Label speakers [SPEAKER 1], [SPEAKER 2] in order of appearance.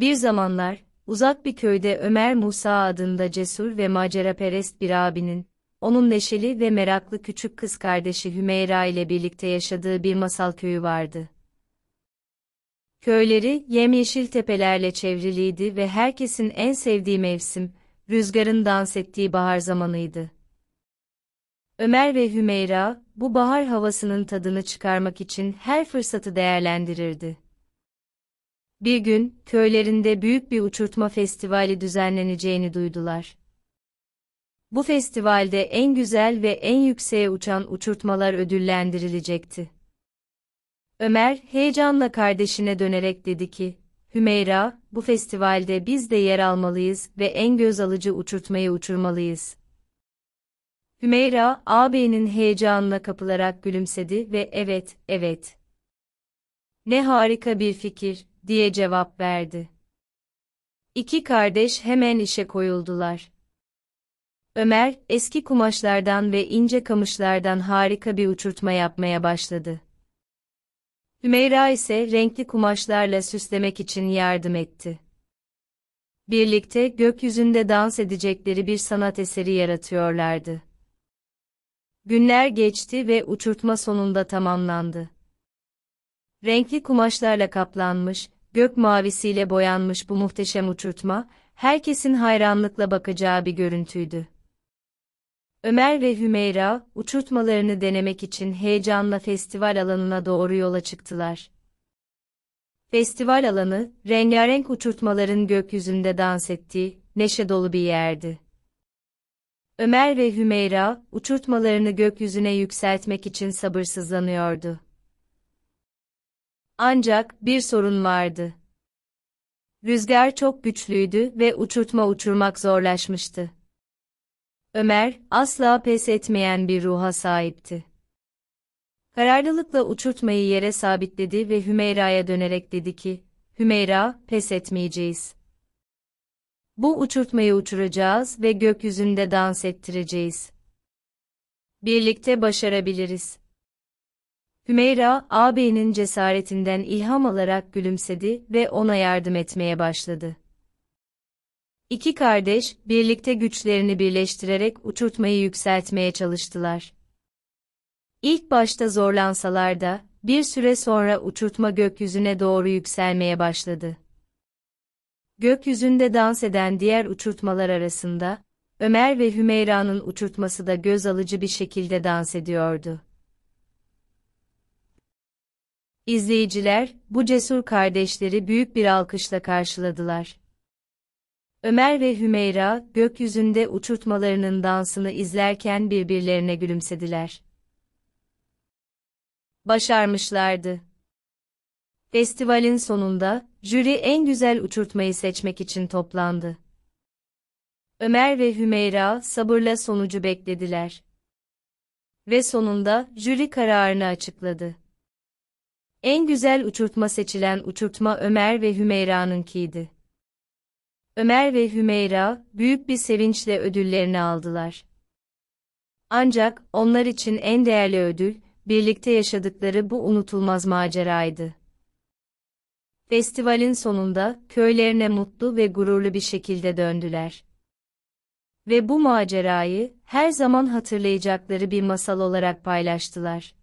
[SPEAKER 1] Bir zamanlar, uzak bir köyde Ömer Musa adında cesur ve maceraperest bir abinin, onun neşeli ve meraklı küçük kız kardeşi Hümeyra ile birlikte yaşadığı bir masal köyü vardı. Köyleri, yemyeşil tepelerle çevriliydi ve herkesin en sevdiği mevsim, rüzgarın dans ettiği bahar zamanıydı. Ömer ve Hümeyra, bu bahar havasının tadını çıkarmak için her fırsatı değerlendirirdi. Bir gün, köylerinde büyük bir uçurtma festivali düzenleneceğini duydular. Bu festivalde en güzel ve en yükseğe uçan uçurtmalar ödüllendirilecekti. Ömer, heyecanla kardeşine dönerek dedi ki, Hümeyra, bu festivalde biz de yer almalıyız ve en göz alıcı uçurtmayı uçurmalıyız. Hümeyra, ağabeyinin heyecanına kapılarak gülümsedi ve evet, evet. Ne harika bir fikir, diye cevap verdi. İki kardeş hemen işe koyuldular. Ömer, eski kumaşlardan ve ince kamışlardan harika bir uçurtma yapmaya başladı. Hümeyra ise renkli kumaşlarla süslemek için yardım etti. Birlikte gökyüzünde dans edecekleri bir sanat eseri yaratıyorlardı. Günler geçti ve uçurtma sonunda tamamlandı. Renkli kumaşlarla kaplanmış, gök mavisiyle boyanmış bu muhteşem uçurtma, herkesin hayranlıkla bakacağı bir görüntüydü. Ömer ve Hümeyra, uçurtmalarını denemek için heyecanla festival alanına doğru yola çıktılar. Festival alanı, rengarenk uçurtmaların gökyüzünde dans ettiği, neşe dolu bir yerdi. Ömer ve Hümeyra, uçurtmalarını gökyüzüne yükseltmek için sabırsızlanıyordu. Ancak bir sorun vardı. Rüzgar çok güçlüydü ve uçurtma uçurmak zorlaşmıştı. Ömer, asla pes etmeyen bir ruha sahipti. Kararlılıkla uçurtmayı yere sabitledi ve Hümeyra'ya dönerek dedi ki, Hümeyra, pes etmeyeceğiz. Bu uçurtmayı uçuracağız ve gökyüzünde dans ettireceğiz. Birlikte başarabiliriz. Hümeyra, ağabeyinin cesaretinden ilham alarak gülümsedi ve ona yardım etmeye başladı. İki kardeş, birlikte güçlerini birleştirerek uçurtmayı yükseltmeye çalıştılar. İlk başta zorlansalar da, bir süre sonra uçurtma gökyüzüne doğru yükselmeye başladı. Gökyüzünde dans eden diğer uçurtmalar arasında, Ömer ve Hümeyra'nın uçurtması da göz alıcı bir şekilde dans ediyordu. İzleyiciler, bu cesur kardeşleri büyük bir alkışla karşıladılar. Ömer ve Hümeyra, gökyüzünde uçurtmalarının dansını izlerken birbirlerine gülümsediler. Başarmışlardı. Festivalin sonunda, jüri en güzel uçurtmayı seçmek için toplandı. Ömer ve Hümeyra sabırla sonucu beklediler. Ve sonunda jüri kararını açıkladı. En güzel uçurtma seçilen uçurtma Ömer ve Hümeyra'nınkiydi. Ömer ve Hümeyra büyük bir sevinçle ödüllerini aldılar. Ancak onlar için en değerli ödül, birlikte yaşadıkları bu unutulmaz maceraydı. Festivalin sonunda köylerine mutlu ve gururlu bir şekilde döndüler. Ve bu macerayı her zaman hatırlayacakları bir masal olarak paylaştılar.